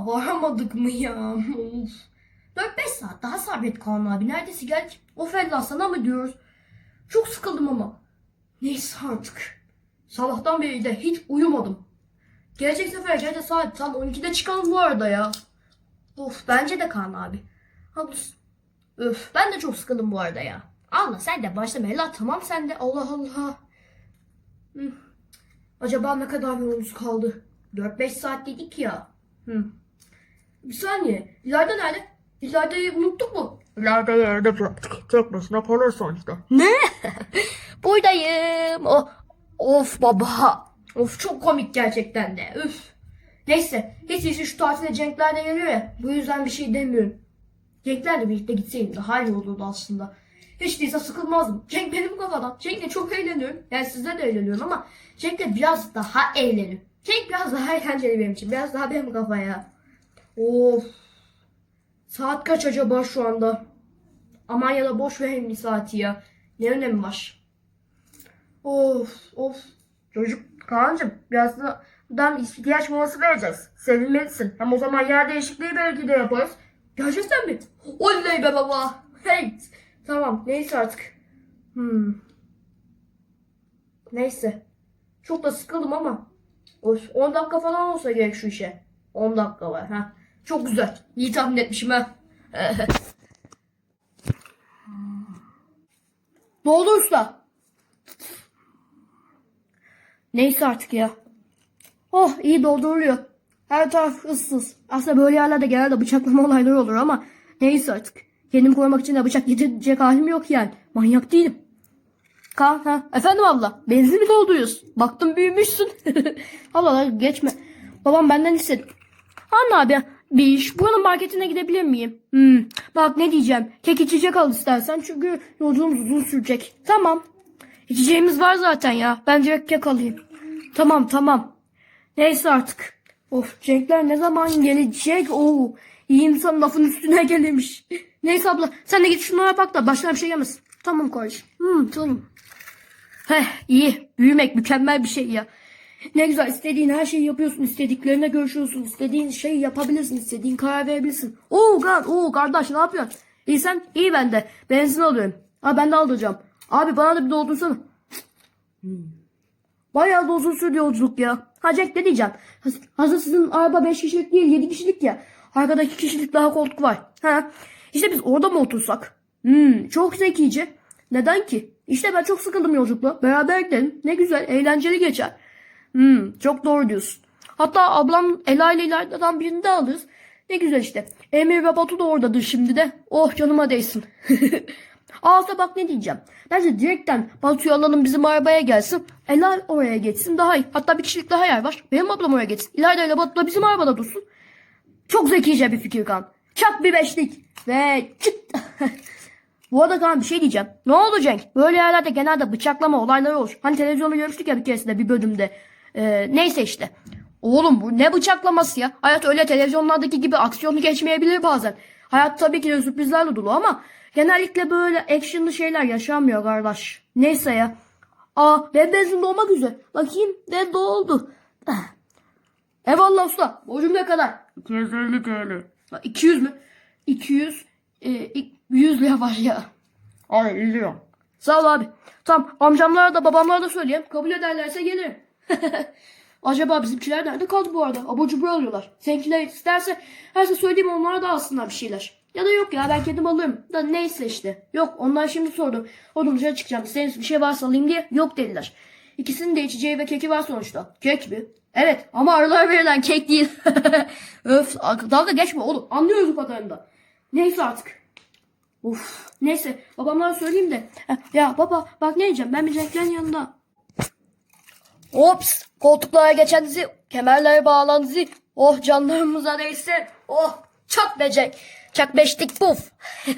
Daha varamadık mı ya? Of. 4-5 saat daha sabret Kaan abi. Neredeyse geldik. Of Allah sana mı diyoruz? Çok sıkıldım ama. Neyse artık. Sabahtan beri de hiç uyumadım. Gelecek sefer gece saat tam 12'de çıkalım bu arada ya. Of bence de Kaan abi. Haklısın. Öf ben de çok sıkıldım bu arada ya. Allah sen de başlama Ela tamam sen de Allah Allah. Hı. Acaba ne kadar yolumuz kaldı? 4-5 saat dedik ya. Hı. Bir saniye. İlayda nerede? İlayda'yı unuttuk mu? İleride yerde bıraktık. Tek başına kalırsan işte. Ne? Buradayım. Oh. Of baba. Of çok komik gerçekten de. Üf. Neyse. Hiç iyisi şu tatilde Cenkler de geliyor ya. Bu yüzden bir şey demiyorum. Cenklerle birlikte gitseydim daha iyi olurdu aslında. Hiç değilse sıkılmazdım. Cenk benim kafadan. Cenk'le çok eğleniyorum. Yani sizle de eğleniyorum ama Cenk'le biraz daha eğleniyorum. Cenk biraz daha eğlenceli benim için. Biraz daha benim kafaya. Of. Saat kaç acaba şu anda? Aman ya da boş verin bir saati ya. Ne önemi var? Of of. Çocuk Kaan'cığım birazdan ihtiyaç molası vereceğiz. Sevinmelisin. Hem o zaman yer değişikliği belki de yaparız. Gerçekten mi? Oley be baba. Hey. Tamam neyse artık. Hmm. Neyse. Çok da sıkıldım ama. Of, 10 dakika falan olsa gerek şu işe. 10 dakika var. Ha. Çok güzel. İyi tahmin etmişim ha. Ne oldu usta? Neyse artık ya. Oh iyi dolduruluyor. Her taraf ıssız. Aslında böyle yerlerde genelde bıçaklama olayları olur ama neyse artık. Kendimi korumak için de bıçak getirecek halim yok yani. Manyak değilim. Kaan ha. Efendim abla. Benzin mi dolduruyorsun? Baktım büyümüşsün. abla geçme. Babam benden istedi. Anne abi bir iş. Buranın marketine gidebilir miyim? Hmm. Bak ne diyeceğim. Kek içecek al istersen çünkü yolculuğumuz uzun sürecek. Tamam. İçeceğimiz var zaten ya. Ben direkt kek alayım. Tamam tamam. Neyse artık. Of Cenkler ne zaman gelecek? Oo. İyi insan lafın üstüne gelirmiş. Neyse abla sen de git şunlara bak da başına bir şey gelmesin. Tamam kardeşim. Hmm, tamam. Heh iyi. Büyümek mükemmel bir şey ya. Ne güzel istediğin her şeyi yapıyorsun. istediklerine görüşüyorsun. istediğin şeyi yapabilirsin. istediğin karar verebilirsin. Oo, gar, oo kardeş ne yapıyorsun? İyi sen? İyi ben de. Benzin alıyorum. Ha ben de alacağım. Abi bana da bir doldursana. Hmm. Bayağı da uzun sürdü yolculuk ya. Ha Jack ne diyeceğim? Haz- Hazır sizin araba 5 kişilik değil 7 kişilik ya. Arkada 2 kişilik daha koltuk var. Ha. İşte biz orada mı otursak? Hmm, çok zekice. Neden ki? İşte ben çok sıkıldım yolculukla. Beraber gidelim. Ne güzel, eğlenceli geçer. Hmm, çok doğru diyorsun. Hatta ablam Ela ile İlayda'dan birini de alırız. Ne güzel işte. Emir ve Batu da oradadır şimdi de. Oh canıma değsin. Ağza bak ne diyeceğim. Bence direkten Batu'yu alalım bizim arabaya gelsin. Ela oraya geçsin daha iyi. Hatta bir kişilik daha yer var. Benim ablam oraya geçsin. İlayda ile Batu da bizim arabada dursun. Çok zekice bir fikir kan. Çak bir beşlik. Ve çıt. Bu arada Kaan bir şey diyeceğim. Ne oldu Cenk? Böyle yerlerde genelde bıçaklama olayları olur. Hani televizyonda görmüştük ya bir keresinde bir bölümde. Ee, neyse işte. Oğlum bu ne bıçaklaması ya? Hayat öyle televizyonlardaki gibi aksiyonlu geçmeyebilir bazen. Hayat tabii ki de sürprizlerle dolu ama genellikle böyle actionlı şeyler yaşanmıyor kardeş. Neyse ya. Aa ben benzin dolmak üzere. Bakayım ne doldu. Ah. Eyvallah usta. Borcum ne kadar? 250 TL. Ha, 200 mü? 200 e, ik- 100 lira var ya. Ay biliyorum. Sağ ol abi. Tamam amcamlara da babamlara da söyleyeyim. Kabul ederlerse gelirim. Acaba bizimkiler nerede kaldı bu arada? Abur cubur alıyorlar. Seninkiler isterse her şey söyleyeyim onlara da alsınlar bir şeyler. Ya da yok ya ben kendim alırım. Da neyse işte. Yok onlar şimdi sordu. Oğlum dışarı çıkacağım. Senin bir şey varsa alayım diye. Yok dediler. İkisinin de içeceği ve keki var sonuçta. Kek mi? Evet ama aralar verilen kek değil. Öf dalga geçme oğlum. Anlıyoruz bu kadarında. Neyse artık. Of. Neyse babamlara söyleyeyim de. Ya baba bak ne diyeceğim ben bir Cenk'lerin yanında. Ops koltuklara geçen dizi kemerlere bağlanan dizi. Oh canlarımıza değsin. Oh çak be Cenk. Çak beşlik puf.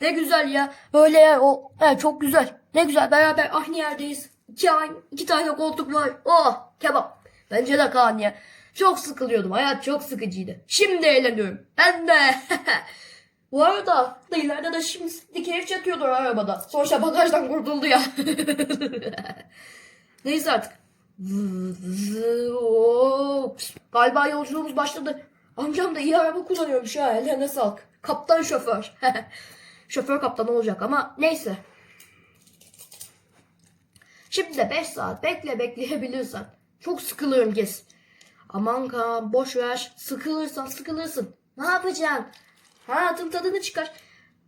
ne güzel ya. Böyle yer o. He, çok güzel. Ne güzel beraber aynı yerdeyiz. İki, aynı, iki tane koltuk var. Oh kebap. Bence de Kaan ya. Çok sıkılıyordum. Hayat çok sıkıcıydı. Şimdi eğleniyorum. Ben de. Bu arada da ileride de şimdi dikeyif çakıyordur arabada. Sonuçta bagajdan kurtuldu ya. Neyse artık. Galiba yolculuğumuz başladı. Amcam da iyi araba kullanıyormuş ha. Ellerine sağlık. Kaptan şoför. şoför kaptan olacak ama neyse. Şimdi de 5 saat bekle bekleyebilirsen. Çok sıkılırım kes. Aman Kaan boş ver. Sıkılırsan sıkılırsın. Ne yapacaksın? Hayatın tadını çıkar.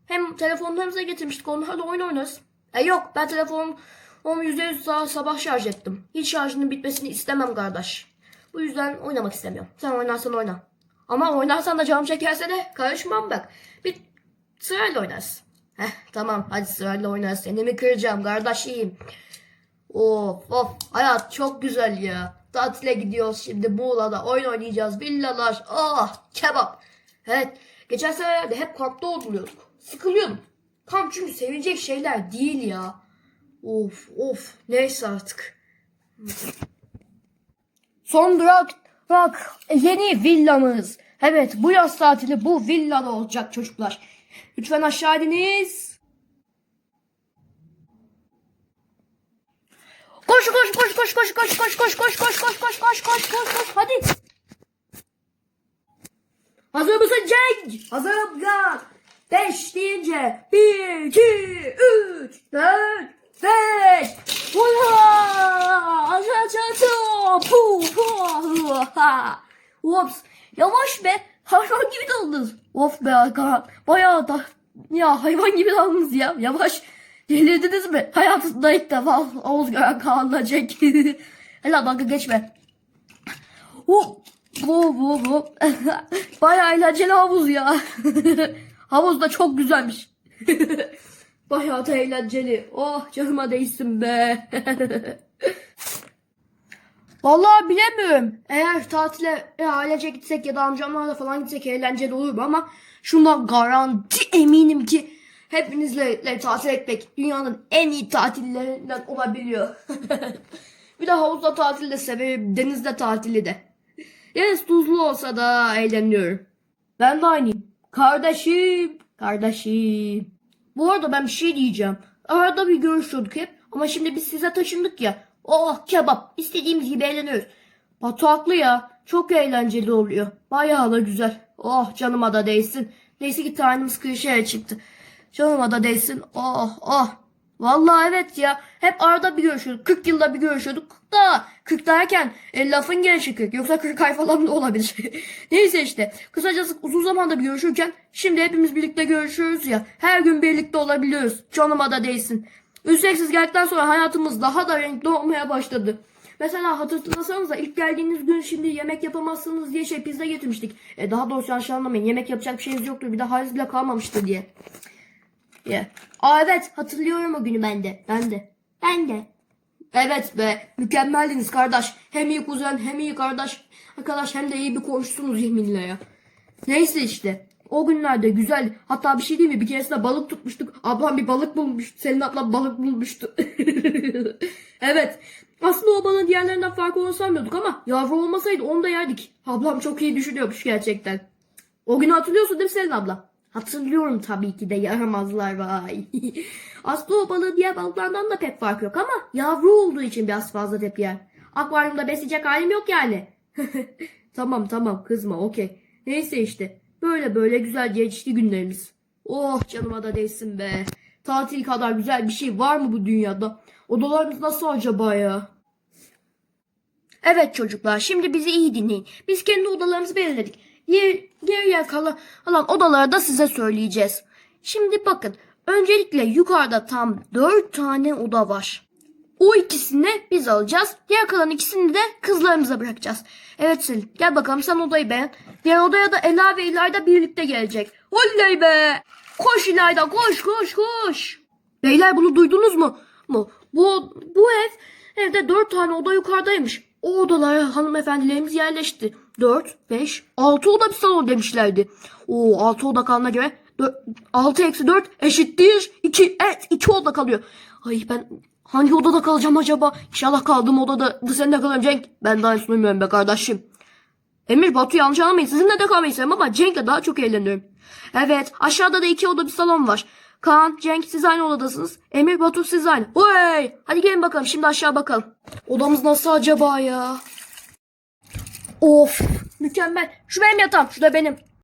Hem telefonlarımıza getirmiştik onlarla oyun oynarız. E yok ben telefon onu %100 daha sabah şarj ettim. Hiç şarjının bitmesini istemem kardeş. Bu yüzden oynamak istemiyorum. Sen oynarsan oyna. Ama oynarsan da canım çekerse de karışmam bak. Bir sırayla oynarız. Heh tamam hadi sırayla oynarız. Seni mi kıracağım kardeşim? Of of hayat çok güzel ya. Tatile gidiyoruz şimdi Muğla'da oyun oynayacağız. Villalar ah kebap. Evet geçen senelerde hep kampta oluyorduk. Sıkılıyordum. Kamp çünkü sevilecek şeyler değil ya. Of of neyse artık. Son durak, durak yeni villamız. Evet bu yaz tatili bu villada olacak çocuklar. Lütfen aşağı ininiz. Koş koş koş koş koş koş koş koş koş koş koş koş koş koş koş koş hadi. Hazır mısın Cenk? Hazırım ya. Beş deyince bir, iki, üç, dört, beş. Ula! Aşağı çatı. Pu pu. Ha. Ops. Yavaş be. Hayvan gibi daldınız. Of be Hakan. Bayağı da ya hayvan gibi daldınız ya. Yavaş. Delirdiniz mi? Hayatımda ilk defa Oğuz gören Kaan'la Cenk. Hele dalga geçme. Hop. Bu bu bu. Bayağı eğlenceli havuz ya. havuz da çok güzelmiş. Bayağı da eğlenceli. Oh canıma değsin be. Vallahi bilemiyorum. Eğer tatile e, ailece gitsek ya da amcamlarla falan gitsek eğlenceli olur ama şundan garanti eminim ki hepinizle le- tatil etmek dünyanın en iyi tatillerinden olabiliyor. bir de havuzda tatil de severim, denizde tatili de. Deniz tuzlu olsa da eğleniyorum. Ben de aynıyım. Kardeşim, kardeşim. Bu arada ben bir şey diyeceğim. Arada bir görüşüyorduk hep ama şimdi biz size taşındık ya. Oh kebap istediğimiz gibi eğleniyoruz. Batu haklı ya. Çok eğlenceli oluyor. Bayağı da güzel. Oh canıma da değsin. Neyse ki tanemiz kıyışaya çıktı. Canıma da değsin. Oh oh. Vallahi evet ya. Hep arada bir görüşüyorduk. 40 yılda bir görüşüyorduk. Da 40 derken e, lafın gelişi 40. Yoksa 40 ay falan da olabilir. Neyse işte. Kısacası uzun zamanda bir görüşürken şimdi hepimiz birlikte görüşüyoruz ya. Her gün birlikte olabiliyoruz. Canıma da değsin. Üstelik geldikten sonra hayatımız daha da renkli olmaya başladı. Mesela hatırlasanıza ilk geldiğiniz gün şimdi yemek yapamazsınız diye şey pizza getirmiştik. E, daha doğrusu yanlış anlamayın. Yemek yapacak bir şeyiniz yoktur. Bir de haiz bile kalmamıştı diye. Yeah. Aa evet hatırlıyorum o günü ben de. Ben de. Ben de. Evet be mükemmeldiniz kardeş. Hem iyi kuzen hem iyi kardeş. Arkadaş hem de iyi bir komşusunuz yeminle ya. Neyse işte. O günlerde güzel. Hatta bir şey değil mi? Bir keresinde balık tutmuştuk. Ablam bir balık bulmuştu. Senin ablan balık bulmuştu. evet. Aslında o balığın diğerlerinden farkı onu sanmıyorduk ama yavru olmasaydı onu da yerdik. Ablam çok iyi düşünüyormuş gerçekten. O günü hatırlıyorsun değil mi Selin abla? Hatırlıyorum tabii ki de yaramazlar vay. Aslında o balığı diğer balıklardan da pek fark yok ama yavru olduğu için biraz fazla tepki yer. Akvaryumda besleyecek halim yok yani. tamam tamam kızma okey. Neyse işte böyle böyle güzel geçti günlerimiz. Oh canıma da değsin be. Tatil kadar güzel bir şey var mı bu dünyada? Odalarımız nasıl acaba ya? Evet çocuklar şimdi bizi iyi dinleyin. Biz kendi odalarımızı belirledik. Geriye kalan odaları da size söyleyeceğiz. Şimdi bakın öncelikle yukarıda tam 4 tane oda var. O ikisini biz alacağız. Diğer kalan ikisini de kızlarımıza bırakacağız. Evet Selin gel bakalım sen odayı beğen. Diğer odaya da Ela ve İlayda birlikte gelecek. Oley be! Koş İlayda koş koş koş. Beyler bunu duydunuz mu? mu? Bu, bu ev evde dört tane oda yukarıdaymış. O odalara hanımefendilerimiz yerleşti. 4, 5, 6 oda bir salon demişlerdi. Oo 6 oda kalana göre 6 eksi 4 eşittir 2. Evet 2 oda kalıyor. Ay ben hangi odada kalacağım acaba? İnşallah kaldığım odada da sen de kalırım Cenk. Ben daha hiç be kardeşim. Emir Batu yanlış anlamayın. Sizinle de kalmayı sevmem ama Cenk'le daha çok eğleniyorum. Evet aşağıda da iki oda bir salon var. Kaan, Cenk siz aynı odadasınız. Emir, Batu siz aynı. Hey! Hadi gelin bakalım şimdi aşağı bakalım. Odamız nasıl acaba ya? Of Mükemmel. Şu benim yatağım. Şu da benim.